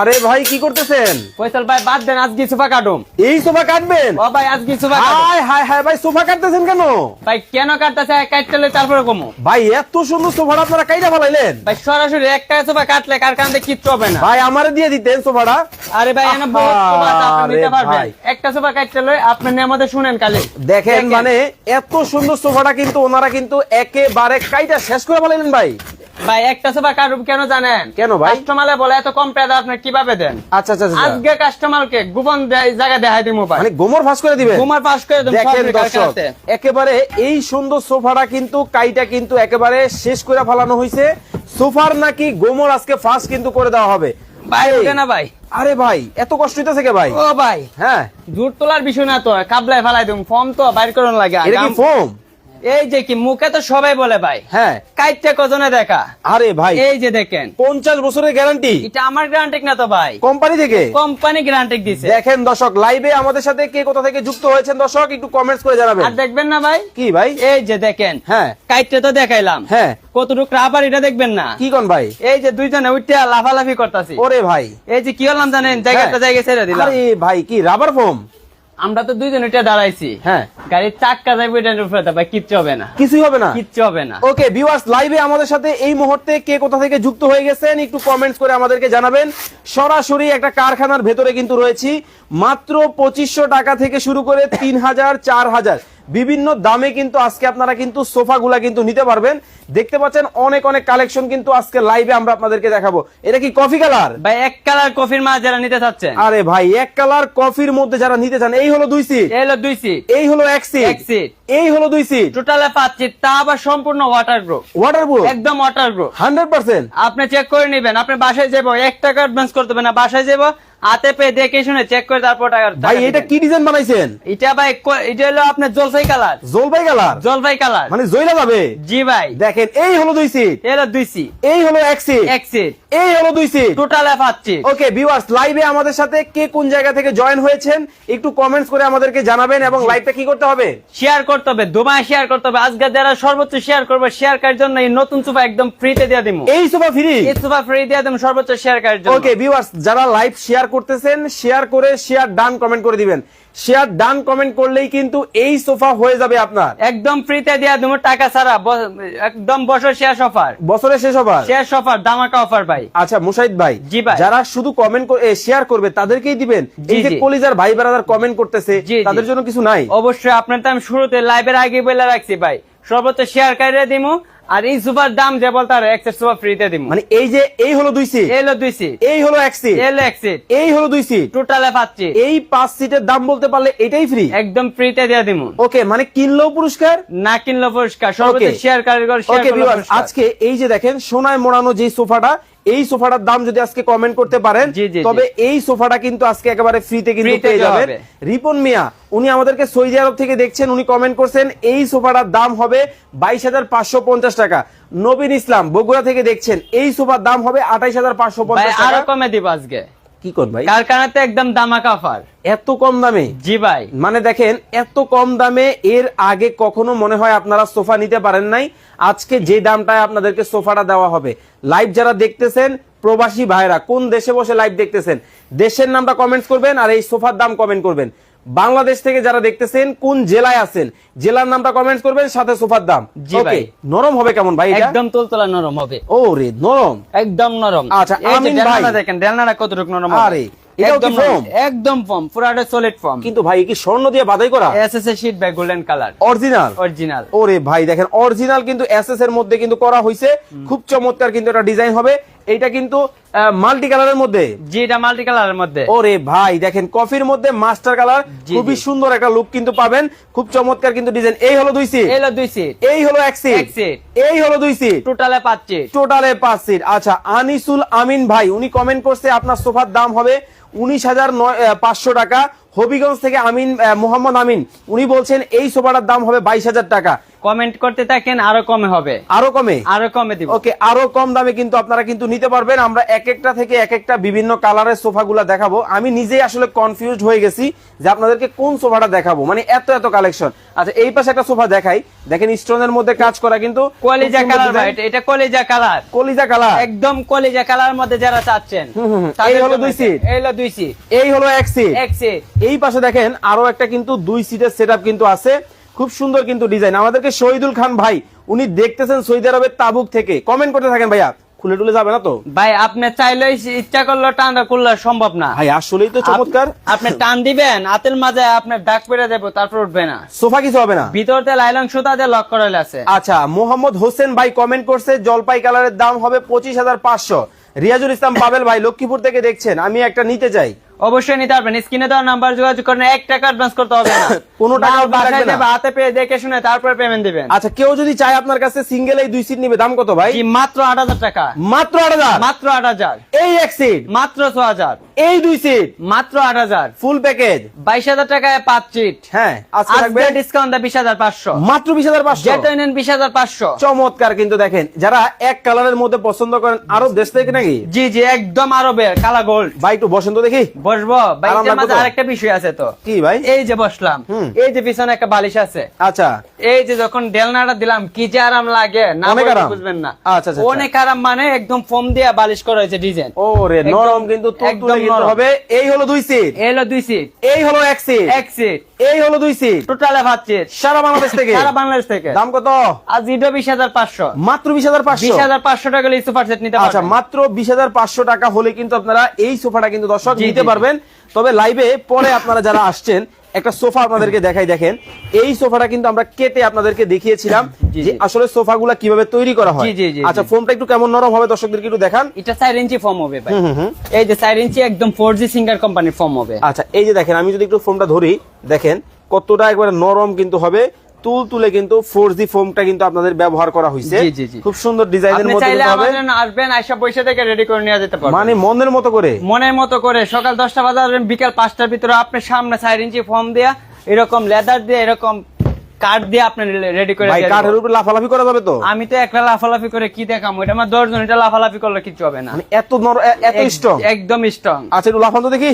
আরে ভাই কি করতেছেন? ফয়সাল ভাই বাদ দেন আজকে সোফা কাটুম। এই সোফা কাটবেন? ও ভাই আজকে সোফা হাই হাই হাই ভাই সোফা কাটতেছেন কেন? ভাই কেন কাটতেছে? কাটতে তারপরে কমো। ভাই এত সুন্দর সোফাটা আপনারা কাইটা ফেলাইলেন? ভাই সরাসরি একটা সোফা কাটলে কার কান্দে কিচ্ছু হবে না। ভাই আমারে দিয়ে দিতেন সোফাটা। আরে ভাই এনে বহুত সোফা আপনি নিতে পারবেন। ভাই। একটা সোফা কাটতে লই আপনি আমাদের শুনেন কালে দেখেন। মানে এত সুন্দর সোফাটা কিন্তু ওনারা কিন্তু একেবারে কাইটা শেষ করে ফেলাইলেন ভাই। ভাই একটা সোফা কাটুম কেন জানেন? কেন ভাই? কাস্টমারে বলে এত কম পেয়ে আপনি কীভাবে দেন? আচ্ছা আচ্ছা আচ্ছা। আজকে কাস্টমারকে গোপন জায়গা দেখাই দিমু ভাই। মানে গোমর ফাঁস করে দিবেন? কুমার পাস করে দেন দেখেন দর্শক একেবারে এই সুন্দর সোফাটা কিন্তু কাইটা কিন্তু একেবারে শেষ করে ফেলানো হয়েছে সোফার নাকি গোমর আজকে ফার্স্ট কিন্তু করে দেওয়া হবে। ভাই না ভাই। আরে ভাই এত কষ্ট হইতেছে কে ভাই? ও ভাই। হ্যাঁ। জোর তোলার বিষয় না তো কাবলায় ফেলাই দিম ফর্ম তো বাইর করুন লাগে। এটা কি ফোম এই যে কি মুখে তো সবাই বলে ভাই। হ্যাঁ। কাইটটা কজনে দেখা? আরে ভাই এই যে দেখেন। পঞ্চাশ বছরের গ্যারান্টি? এটা আমার গ্যারান্টিক না তো ভাই। কোম্পানি থেকে? কোম্পানি গ্যারান্টিক দিছে। দেখেন দর্শক লাইভে আমাদের সাথে কে কোথা থেকে যুক্ত হয়েছেন দর্শক একটু কমেন্টস করে জানাবেন। আর দেখবেন না ভাই? কি ভাই? এই যে দেখেন হ্যাঁ। কাইটটা তো দেখাইলাম। হ্যাঁ। কতটুকু রাবার এটা দেখবেন না? কি কোন ভাই? এই যে দুইজনে উঠতে লাফালাফি করতেছি। ওরে ভাই। এই যে কি হলাম জানেন? জায়গাটা হ্যাঁ। জায়গায় ছেড়ে দিলাম। আরে ভাই কি রাবার ফোম আমরা তো দুইজন এটা দাঁড়াইছি। হ্যাঁ। গাড়ির চাক্কা যাবে এটা ভাই কিচ্ছু হবে না। কিছুই হবে না? কিচ্ছু হবে না। ওকে ভিউয়ার্স লাইভে আমাদের সাথে এই মুহূর্তে কে কোথা থেকে যুক্ত হয়ে গেছেন একটু কমেন্টস করে আমাদেরকে জানাবেন। সরাসরি একটা কারখানার ভেতরে কিন্তু রয়েছি। মাত্র পঁচিশশো টাকা থেকে শুরু করে তিন হাজার চার হাজার। বিভিন্ন দামে কিন্তু আজকে আপনারা কিন্তু সোফাগুলা কিন্তু নিতে পারবেন। দেখতে পাচ্ছেন অনেক অনেক কালেকশন কিন্তু আজকে লাইভে আমরা আপনাদেরকে দেখাবো। এটা কি কফি কালার ভাই এক কালার কফির মাছ যারা নিতে চাচ্ছেন। আরে ভাই এক কালার কফির মধ্যে যারা নিতে চান এই হলো দুই সিট এই হলো দুই সিট এই হলো এক সিট এক সিট এই হলো দুই সিট টোটালে পাঁচ সিট তা আবার সম্পূর্ণ ওয়াটার প্রুফ ওয়াটার প্রুফ একদম ওয়াটার প্রুফ হান্ড্রেড পার্সেন্ট আপনি চেক করে নেবেন। আপনি বাসায় যাব এক টাকা অ্যাডভান্স করতে হবে না বাসায় যাব হাতে পেয়ে দেখে শুনে চেক করে তারপর টাকা ভাই এটা কি ডিজাইন বানাইছেন? এটা ভাই এটা হলো আপনার জলপাই কালার। জলপাই কালার? জলপাই কালার। মানে জইলা যাবে? জি ভাই। দেখেন এই হলো দুই সিট হলো দুই সিট এই হলো এক সিট এক সিট এই হলো দুই সিট টোটালে ওকে ভিউয়ার্স লাইভে আমাদের সাথে কে কোন জায়গা থেকে জয়েন হয়েছেন একটু কমেন্টস করে আমাদেরকে জানাবেন এবং লাইভটা কি করতে হবে? শেয়ার করতে হবে দুবাই শেয়ার করতে হবে। আজকে যারা সর্বোচ্চ শেয়ার করবে শেয়ার কার জন্য এই নতুন সুপা একদম ফ্রিতে দিয়ে দিব এই সোফা ফ্রি এই সুপা ফ্রি দিয়ে দেব সর্বোচ্চ শেয়ার কার জন্য। ওকে ভিউয়ার্স যারা লাইভ শেয়ার করতেছেন শেয়ার করে শেয়ার ডান কমেন্ট করে দিবেন। শেয়ার ডান কমেন্ট করলেই কিন্তু এই সোফা হয়ে যাবে আপনার। একদম ফ্রিতে দিয়ে দেবো টাকা ছাড়া। একদম বছর শেয়ার অফার বছরের শেষ হবার শেয়ার অফার দামাকা অফার ভাই। আচ্ছা মুশাহিদ ভাই জি ভাই। যারা শুধু কমেন্ট শেয়ার করবে তাদেরকেই দিবেন? এই যে কলিজার ভাই বেড়াদার কমেন্ট করতেছে। তাদের জন্য কিছু নাই? অবশ্যই আপনার তো আমি শুরুতে লাইভের আগে বলে রাখছি ভাই। সর্বোচ্চ শেয়ার কারিয়ে দিমু আর এই সুপার দাম যে বল আর এক্সেস সুপার ফ্রিতে দিমু। মানে এই যে এই হলো দুই সিট এই হলো দুই সিট এই হলো এক সিট এলো এক সিট এই হলো দুই সিট টোটালে পাচ্ছি এই পাঁচ সিটের দাম বলতে পারলে এটাই ফ্রি একদম ফ্রিতে দিয়ে দিমু। ওকে মানে কিনলো পুরস্কার? না কিনলো পুরস্কার সর্বোচ্চ. শেয়ার কারিগর শেয়ার ওকে আজকে এই যে দেখেন সোনায় মোড়ানো যে সোফাটা এই সোফাটার দাম যদি আজকে কমেন্ট করতে পারেন তবে এই সোফাটা কিন্তু আজকে একেবারে ফ্রিতে কিন্তু পেয়ে যাবেন। রিপন মিয়া উনি আমাদেরকে সৌদি আরব থেকে দেখছেন উনি কমেন্ট করছেন এই সোফাটার দাম হবে বাইশ হাজার পাঁচশো পঞ্চাশ টাকা। নবীন ইসলাম বগুড়া থেকে দেখছেন এই সোফার দাম হবে আঠাইশ হাজার পাঁচশো পঞ্চাশ আরও টাকা। কমে দিব আজকে। কি কোন ভাই? কারখানাতে একদম দামাকা অফার এত কম দামে? জি ভাই। মানে দেখেন এত কম দামে এর আগে কখনো মনে হয় আপনারা সোফা নিতে পারেন নাই। আজকে যে দামটায় আপনাদেরকে সোফাটা দেওয়া হবে। লাইভ যারা দেখতেছেন প্রবাসী ভাইরা কোন দেশে বসে লাইভ দেখতেছেন? দেশের নামটা কমেন্টস করবেন আর এই সোফার দাম কমেন্ট করবেন। বাংলাদেশ থেকে যারা দেখতেছেন কোন জেলায় আছেন জেলার নামটা কমেন্টস করবেন সাথে সোফার দাম। জি ওকে ভাই। নরম হবে কেমন ভাই একদম তুলতুলা নরম হবে। ও রে নরম। একদম নরম। আচ্ছা, আমিন ভাই। দেখেন ডেলনাটা কতটুকু নরম আরে, একদম ফর্ম পুরাটা সলিড ফর্ম কিন্তু ভাই কি স্বর্ণ দিয়ে বাধাই করা? এসএস এর sheet golden colour original original ওরে ভাই দেখেন অরিজিনাল কিন্তু এসএস এর মধ্যে কিন্তু করা হয়েছে খুব চমৎকার কিন্তু একটা ডিজাইন হবে। এইটা কিন্তু মাল্টি কালারের মধ্যে? জি এটা মাল্টি কালারের মধ্যে। ওরে ভাই দেখেন কফির মধ্যে মাস্টার কালার খুবই সুন্দর একটা লুক কিন্তু পাবেন। খুব চমৎকার কিন্তু ডিজাইন এই হলো দুই সিট এলো দুই সিট এই হলো এক সিট। এই হলো দুই সিট টোটালে পাঁচ সিট টোটালে পাঁচ সিট আচ্ছা আনিসুল আমিন ভাই উনি কমেন্ট করছে আপনার সোফার দাম হবে উনিশ হাজার পাঁচশো টাকা। হবিগঞ্জ থেকে আমিন মোহাম্মদ আমিন উনি বলছেন এই সোফাটার দাম হবে বাইশ হাজার টাকা। কমেন্ট করতে থাকেন আরও কমে হবে। আরও কমে? আরও কমে দিব। ওকে আরও কম দামে কিন্তু আপনারা কিন্তু নিতে পারবেন। আমরা এক একটা থেকে এক একটা বিভিন্ন কালারের সোফাগুলো দেখাবো। আমি নিজেই আসলে কনফিউজ হয়ে গেছি যে আপনাদেরকে কোন সোফাটা দেখাবো। মানে এত এত কালেকশন আচ্ছা এই পাশে একটা সোফা দেখাই। দেখেন স্টোনের মধ্যে কাজ করা কিন্তু কলিজা কালার ভাই এটা- কলিজা কালার কলিজা কালার একদম কলিজা কালার মধ্যে যারা চাচ্ছেন। এই হলো দুই সিট। এই হলো দুই সিট এই হলো এক সিট এক সিট এই পাশে দেখেন আরও একটা কিন্তু দুই সিটের সেটআপ কিন্তু আছে। খুব সুন্দর কিন্তু ডিজাইন আমাদেরকে শহীদুল খান ভাই উনি দেখতেছেন সৌদি আরবের তাবুক থেকে। কমেন্ট করতে থাকেন ভাইয়া খুলে টুলে যাবে না তো? ভাই আপনি চাইলে ইচ্ছা করলে টান করলে সম্ভব না। ভাই আসলেই তো চমৎকার। আপনি টান দিবেন হাতের মাঝে আপনার ডাক পেরে দেবো তারপর উঠবে না। সোফা কিছু হবে না? ভিতরতে লাইলং সুতা দিয়ে লক করা আছে। আচ্ছা মোহাম্মদ হোসেন ভাই কমেন্ট করছে জলপাই কালারের দাম হবে পঁচিশ হাজার পাঁচশো। রিয়াজুল ইসলাম পাবেল ভাই লক্ষ্মীপুর থেকে দেখছেন আমি একটা নিতে চাই। অবশ্যই নিতে পারবেন। স্ক্রিনে দেওয়া নাম্বার যোগাযোগ করেন এক টাকা অ্যাডভান্স করতে হবে না। কোনো টাকা বাসায় দেবে, হাতে পেয়ে দেখে শুনে তারপরে পেমেন্ট দিবেন। আচ্ছা কেউ যদি চায় আপনার কাছে সিঙ্গেল এই দুই সিট নেবে দাম কত ভাই? মাত্র আট হাজার টাকা। মাত্র আট হাজার? মাত্র আট হাজার। এই এক সিট মাত্র ছ হাজার। এই দুই সিট মাত্র আট হাজার। ফুল প্যাকেজ বাইশ হাজার টাকায় পাঁচ চিট হ্যাঁ আজকে ডিসকাউন্ট দেয় বিশ হাজার পাঁচশো। মাত্র বিশ হাজার পাঁচশো। যেটা নেন বিশ হাজার পাঁচশো। চমৎকার কিন্তু দেখেন যারা এক কালারের মধ্যে পছন্দ করেন আরও দেশ থেকে নাকি? জি জি একদম আরবের কালা গোল্ড ভাই একটু বসন্ত দেখি। বসবো। আরাম মাঝে আরেকটা বিষয় আছে তো। কি ভাই? এই যে বসলাম। এই যে পিছনে একটা বালিশ আছে। আচ্ছা। এই যে যখন ডেলনাটা দিলাম কি যে আরাম লাগে না। বুঝবেন না। আচ্ছা, আচ্ছা, অনেক আরাম মানে একদম ফোম দিয়ে বালিশ করা হয়েছে ডিজাইন ও রে নরম কিন্তু একদম। হবে এই হলো দুই সিট এই হলো দুই সিট এই হলো এক সিট এক সিট এই হলো দুই সিট টোটালে সিট সারা বাংলাদেশ থেকে। সারা বাংলাদেশ থেকে। দাম কত? আজ ইডো বিশ হাজার পাঁচশো। মাত্র বিশ হাজার পাঁচশো? বিশ হাজার পাঁচশো টাকা হলে সুপার সেট নিতে আচ্ছা মাত্র বিশ হাজার পাঁচশো টাকা হলে কিন্তু আপনারা এই সোফাটা কিন্তু দর্শক নিতে। পারবেন। তবে লাইভে পরে আপনারা যারা আসছেন একটা সোফা আপনাদেরকে দেখাই দেখেন। এই সোফাটা কিন্তু আমরা কেটে আপনাদেরকে দেখিয়েছিলাম যে। আসলে সোফাগুলা কীভাবে তৈরি করা হয়। আচ্ছা ফোমটা একটু কেমন নরম হবে দর্শকদেরকে একটু দেখান। এটা চার ইঞ্চি ফর্ম হবে ভাই। এই যে চার ইঞ্চি একদম ফোর জি সিঙ্গার কোম্পানির ফর্ম হবে। আচ্ছা এই যে দেখেন আমি যদি একটু ফোমটা ধরি দেখেন কতটা একবারে নরম কিন্তু হবে। তুল তুলে কিন্তু ফোর জি ফোমটা কিন্তু আপনাদের ব্যবহার করা হয়েছে। খুব সুন্দর ডিজাইনের মধ্যে আসবেন পয়সা থেকে রেডি করে নিয়ে যেতে পারবেন। মানে মনের মতো করে? মনের মতো করে সকাল দশটা বাজে আসবেন বিকাল পাঁচটার ভিতরে আপনার সামনে চার ইঞ্চি ফর্ম দেয়া এরকম লেদার দিয়ে এরকম কাঠ দিয়ে আপনি রেডি করে ভাই কাঠের দেবো। লাফালাফি করা যাবে তো? আমি তো লাফালাফি করে কি দেখাম আমার দশজন এটা লাফালাফি করলে কিছু হবে না। মানে এত এত স্ট্রং একদম স্ট্রং আচ্ছা একটু লাফান তো দেখি।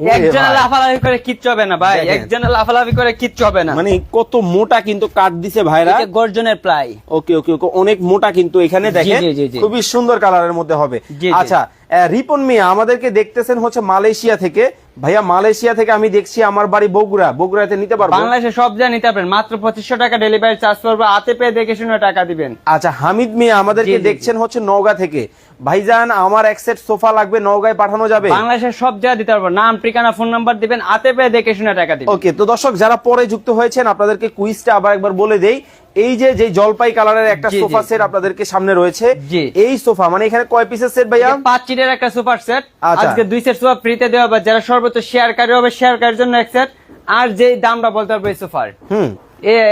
একজনে লাফালাফি করে কিচ্ছু হবে না ভাই। একজনে লাফালাফি করে কিচ্ছু হবে না। মানে কত মোটা কিন্তু কাট দিছে ভাইরা। গর্জনের প্রায়। ওকে ওকে ওকে। অনেক মোটা কিন্তু এখানে দেখেন। জি। খুবই সুন্দর কালারের মধ্যে হবে। আচ্ছা রিপন মিয়া আমাদেরকে দেখতেছেন হচ্ছে মালয়েশিয়া থেকে। ভাইয়া মালয়েশিয়া থেকে আমি দেখছি আমার বাড়ি বগুড়া। বগুড়াতে নিতে পারব? বাংলাদেশে সব যা নিতে পারবেন। মাত্র পঁচিশশো টাকা ডেলিভারি চার্জ করব। হাতে পেয়ে দেখে শুনে টাকা দিবেন। আচ্ছা হামিদ মিয়া আমাদেরকে। দেখছেন হচ্ছে নওগাঁ থেকে। ভাইজান আমার এক সেট সোফা লাগবে নওগাঁয় পাঠানো যাবে? বাংলাদেশের সব জায়গা দিতে পারব। নাম ঠিকানা ফোন নাম্বার দিবেন। হাতে পেয়ে দেখে শুনে টাকা দিবেন। ওকে তো দর্শক যারা পরে যুক্ত হয়েছেন আপনাদেরকে কুইজটা আবার একবার বলে দেই। এই যে যে জলপাই কালারের একটা। সোফা সেট আপনাদেরকে সামনে রয়েছে। এই সোফা মানে এখানে কয় পিসের সেট ভাইয়া পাঁচ সিটের একটা সুপার সেট। আজকে দুই সেট সোফা ফ্রিতে দেওয়া হবে যারা সর্বোচ্চ শেয়ারকারী হবে শেয়ারকারীর জন্য এক সেট আর যে দামটা বলতে পারবে এই সোফার হুম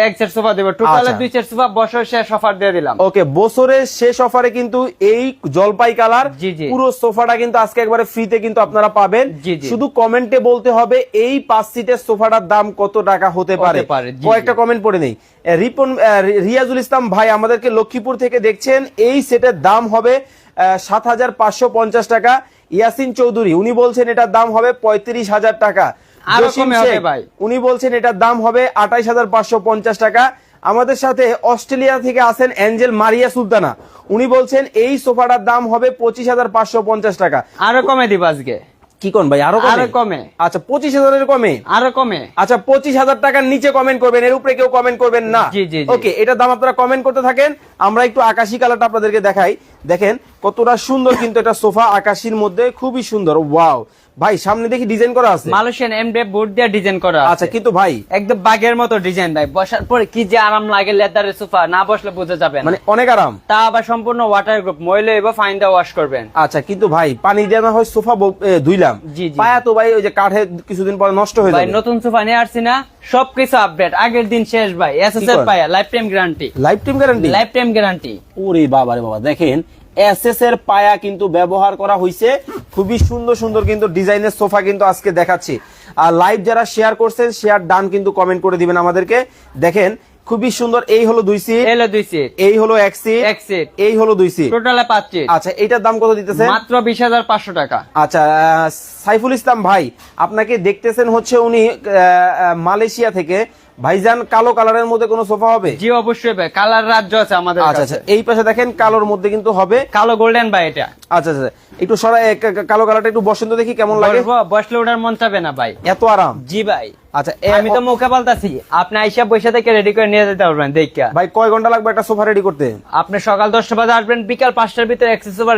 এক সেট সোফা দেবো। টোটালে আচ্ছা। দুই সেট সোফা শেষ অফার দিয়ে দিলাম। ওকে বছরের শেষ অফারে কিন্তু এই জলপাই কালার। পুরো সোফাটা কিন্তু আজকে একবারে ফ্রিতে কিন্তু আপনারা পাবেন। শুধু কমেন্টে বলতে হবে এই পাঁচ সিটের সোফাটার দাম কত টাকা হতে পারে? কয়েকটা কমেন্ট পড়ে নেই। রিপন রিয়াজুল ইসলাম ভাই আমাদেরকে লক্ষ্মীপুর থেকে দেখছেন এই সেটের দাম হবে সাত হাজার পাঁচশো পঞ্চাশ টাকা। ইয়াসিন চৌধুরী উনি বলছেন এটার দাম হবে পঁয়ত্রিশ হাজার টাকা। আরও কমে হবে ভাই। উনি বলছেন এটার দাম হবে আঠাইশ হাজার পাঁচশো পঞ্চাশ টাকা। আমাদের সাথে অস্ট্রেলিয়া থেকে আছেন অ্যাঞ্জেল মারিয়া সুলতানা। উনি বলছেন এই সোফাটার দাম হবে পঁচিশ হাজার পাঁচশো পঞ্চাশ টাকা। আরও কমে দিব আজকে। কি কোন ভাই? আরও আরও কমে। আচ্ছা পঁচিশ হাজারের কমে? আরও কমে। আচ্ছা পঁচিশ হাজার টাকার নিচে কমেন্ট করবেন এর উপরে কেউ কমেন্ট করবেন না। ওকে দাম আপনারা কমেন্ট করতে থাকেন। আমরা একটু আকাশি কালারটা আপনাদেরকে দেখাই। দেখেন কতটা সুন্দর কিন্তু এটা সোফা আকাশির মধ্যে খুবই সুন্দর। ওয়াও ভাই সামনে দেখি ডিজাইন করা আছে। মালয়েশিয়ান এমডে বোর্ড দিয়ে ডিজাইন করা আচ্ছা কিন্তু ভাই একদম বাগের মতো ডিজাইন দেয় বসার পরে কি যে আরাম লাগে লেদারের সোফা না বসলে বোঝা যাবে মানে অনেক আরাম। তা আবার সম্পূর্ণ ওয়াটার গ্রুপ ময়লা এবার ফাইন দা ওয়াশ করবেন। আচ্ছা কিন্তু ভাই পানি দিয়ে না হয় সোফা ধুইলাম। জি, জি। পায়া তো ভাই ওই যে কাঠে কিছুদিন পরে নষ্ট হয়ে ভাই নতুন সোফা নিয়ে আসছি না। সবকিছু আপডেট আগের দিন শেষ ভাই। এসএসএর পায়া lifetime guarantee lifetime guarantee lifetime guarantee ওরে বাবা রে বাবা দেখেন এসএস এর পায়া কিন্তু ব্যবহার করা হয়েছে খুবই সুন্দর সুন্দর কিন্তু ডিজাইনের সোফা কিন্তু আজকে দেখাচ্ছি। আর লাইভ যারা শেয়ার করছেন শেয়ার ডান কিন্তু কমেন্ট করে দিবেন আমাদেরকে। দেখেন খুবই সুন্দর এই হলো দুই সিট এলো দুই সিট এই হলো এক সিট এক সিট এই হলো দুই সিট টোটালে পাঁচ সিট আচ্ছা এটার দাম কত দিতেছে মাত্র বিশ হাজার পাঁচশো টাকা। আচ্ছা সাইফুল ইসলাম ভাই আপনাকে দেখতেছেন হচ্ছে উনি মালয়েশিয়া থেকে। ভাইজান কালো কালারের মধ্যে কোনো সোফা হবে? জি অবশ্যই ভাই। কালার রাজ্য আছে আমাদের আচ্ছা আচ্ছা। এই পাশে দেখেন কালোর মধ্যে কিন্তু হবে। কালো গোল্ডেন ভাই এটা। আচ্ছা আচ্ছা একটু সরাই কা- কা- কালো কালারটা একটু বসন্ত দেখি কেমন লাগে। বসলে ওটার মন চাবে না ভাই। এত আরাম। জি ভাই। আচ্ছা আমি তো মুখে বলতাছি আপনি আইসা থেকে রেডি করে নিয়ে যেতে পারবেন দেখা। ভাই কয় ঘণ্টা লাগবে একটা সোফা রেডি করতে? আপনি সকাল দশটা বাজে আসবেন বিকাল পাঁচটার ভিতরে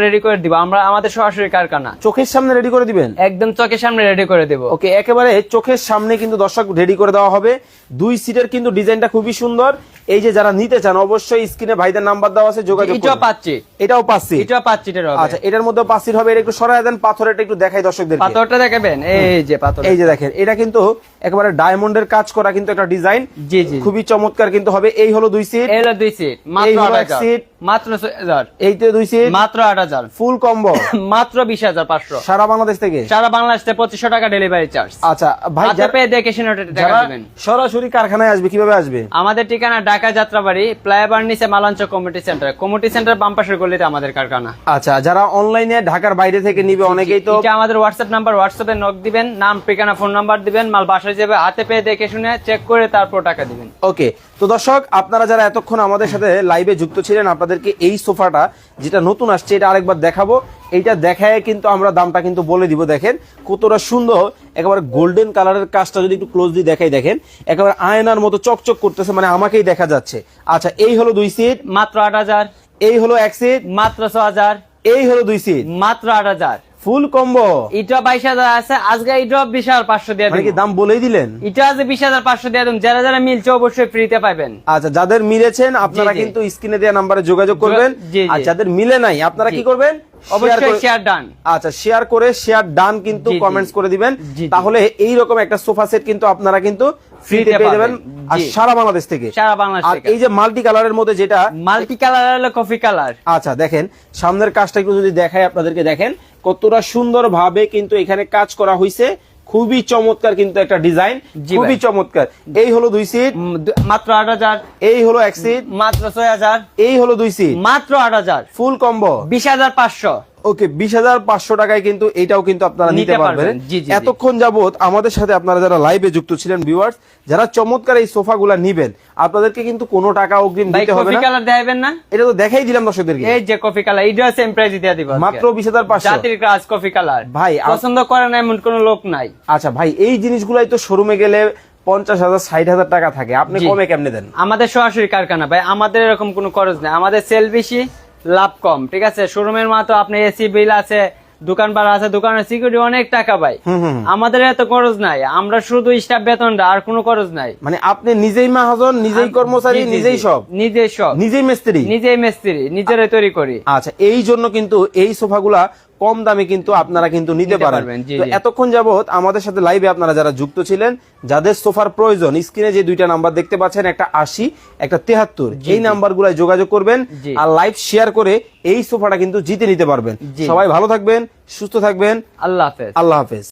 রেডি করে দিব। আমরা আমাদের সরাসরি কারখানা। চোখের সামনে রেডি করে দিবেন? একদম চোখের সামনে রেডি করে দেব। ওকে একেবারে চোখের সামনে কিন্তু দর্শক রেডি করে দেওয়া হবে। দুই সিটের কিন্তু ডিজাইনটা খুবই সুন্দর। এই যে যারা নিতে চান অবশ্যই স্ক্রিনে ভাইদের নাম্বার দেওয়া আছে যোগাযোগ। পাচ্ছি। এটাও পাচ্ছি এটাও পাচ্ছি হবে। আচ্ছা এটার মধ্যে পাঁচ হবে। এটা একটু সরাই দেন পাথরেরটা একটু দেখাই দর্শকদের পাথরটা দেখাবেন? এই যে পাথর এই যে দেখেন এটা কিন্তু একেবারে ডায়মন্ডের কাজ করা কিন্তু একটা ডিজাইন জি জি। খুবই চমৎকার কিন্তু হবে। এই হলো দুই সিট এলো দুই সিট এই মাত্র হলো আট এক হাজার। সিট। মাত্র ছয় হাজার। এইতে দুই সিট মাত্র আট হাজার। ফুল কম্বো মাত্র বিশ হাজার পাঁচশো। সারা বাংলাদেশ থেকে? সারা বাংলাদেশে পঁচিশশো টাকা ডেলিভারি চার্জ আচ্ছা ভাই যারা- পেয়ে দেখে টাকা দিবেন। সরাসরি কারখানায় আসবে কীভাবে আসবে? আমাদের ঠিকানা ঢাকা যাত্রাবাড়ি ফ্লাইওভার নিচে Malancha community centre. Community centre বাম পাশের গলিতে আমাদের কারখানা আচ্ছা যারা অনলাইনে ঢাকার বাইরে থেকে নিবে অনেকেই তো এটা আমাদের হোয়াটসঅ্যাপ নাম্বার হোয়াটসঅ্যাপে নক দিবেন নাম ঠিকানা ফোন নাম্বার দিবেন মাল বাসায় যাবে হাতে পেয়ে দেখে শুনে চেক করে তারপর টাকা দিবেন। ওকে তো দর্শক আপনারা যারা এতক্ষণ আমাদের সাথে লাইভে যুক্ত ছিলেন আপনাদেরকে এই সোফাটা যেটা নতুন আসছে এটা আরেকবার দেখাবো। এইটা দেখায় কিন্তু আমরা দামটা কিন্তু বলে দিব দেখেন। কতটা সুন্দর একেবারে গোল্ডেন কালারের কাজটা যদি একটু ক্লোজলি দেখাই দেখেন। একেবারে আয়নার মতো চকচক করতেছে মানে আমাকেই দেখা যাচ্ছে। আচ্ছা এই হলো দুই সিট মাত্র আট হাজার। এই হলো এক সিট মাত্র ছ হাজার। এই হলো দুই সিট মাত্র আট হাজার। ফুল কম্বো ইটা বাইশ হাজার আছে আজকে ইটা বিশ হাজার পাঁচশো দিয়ে দেবেন দাম বলেই দিলেন? ইটা আছে বিশ হাজার পাঁচশো দিয়ে দেবেন যারা যারা মিলছে অবশ্যই ফ্রিতে পাবেন আচ্ছা যাদের মিলেছেন আপনারা। কিন্তু স্ক্রিনে দেওয়া নাম্বারে যোগাযোগ করবেন। আর যাদের মিলে নাই আপনারা কি করবেন? অবশ্যই শেয়ার ডান আচ্ছা শেয়ার করে শেয়ার ডান কিন্তু জি, জি। কমেন্টস করে দিবেন। জি, জি। তাহলে এই রকম একটা সোফা সেট কিন্তু আপনারা কিন্তু ফ্রিতে ফ্রিতে পেয়ে যাবেন। আর সারা বাংলাদেশ থেকে। সারা বাংলাদেশ আর থেকে। এই যে মাল্টি কালারের মধ্যে যেটা মাল্টি কালার হলো কফি কালার আচ্ছা দেখেন সামনের কাজটা একটু যদি দেখায় আপনাদেরকে দেখেন কতটা সুন্দর ভাবে কিন্তু এখানে কাজ করা হয়েছে খুবই চমৎকার কিন্তু একটা ডিজাইন খুবই চমৎকার। এই হলো দুই সিট মাত্র আট হাজার। এই হলো এক সিট মাত্র ছয় হাজার। এই হলো দুই সিট মাত্র আট হাজার। ফুল কম্বো বিশ হাজার পাঁচশো। ওকে বিশ হাজার পাঁচশো টাকায় কিন্তু এটাও কিন্তু আপনারা নিতে পারবেন। এতক্ষণ যাবত আমাদের সাথে আপনারা যারা লাইভে যুক্ত ছিলেন ভিউয়ার্স যারা চমৎকার এই সোফাগুলা নিবেন আপনাদেরকে কিন্তু কোনো টাকা অগ্রিম দিতে হবে না। কালার দেখাবেন না? এটা তো দেখাই দিলাম দর্শকদেরকে। এই যে কফি কালার এইটা সেম প্রাইস দিয়ে দিব মাত্র বিশ হাজার পাঁচশো। জাতির কাজ কফি কালার ভাই, পছন্দ করে না এমন কোন লোক নাই। আচ্ছা ভাই এই জিনিসগুলাই তো শোরুমে গেলে পঞ্চাশ হাজার ষাট হাজার টাকা থাকে। আপনি কমে কেমনে দেন? আমাদের সরাসরি কারখানা ভাই আমাদের এরকম কোনো খরচ নেই। আমাদের সেল বেশি লাভ কম ঠিক আছে? শোরুমের মাত্র আপনি এসি বিল আছে দোকান ভাড়া আছে দোকানের সিকিউরিটি অনেক টাকা হুম। আমাদের এত খরচ নাই আমরা শুধু স্টাফ বেতনটা আর কোনো খরচ নাই। মানে আপনি নিজেই মাহাজন নিজেই কর্মচারী নিজেই সব? নিজেই সব। নিজেই মিস্ত্রি? নিজেই মিস্ত্রি নিজেরাই তৈরি করি। আচ্ছা এই জন্য কিন্তু এই সোফাগুলা কম দামে কিন্তু আপনারা কিন্তু নিতে পারবেন, এতক্ষণ যাবত আমাদের সাথে লাইভে আপনারা যারা যুক্ত ছিলেন যাদের সোফার প্রয়োজন স্ক্রিনে যে দুইটা নাম্বার দেখতে পাচ্ছেন একটা আশি একটা তেহাত্তর এই নাম্বার যোগাযোগ করবেন আর লাইভ শেয়ার করে এই সোফাটা কিন্তু জিতে নিতে পারবেন। সবাই ভালো থাকবেন সুস্থ থাকবেন। আল্লাহ হাফেজ। আল্লাহ হাফেজ।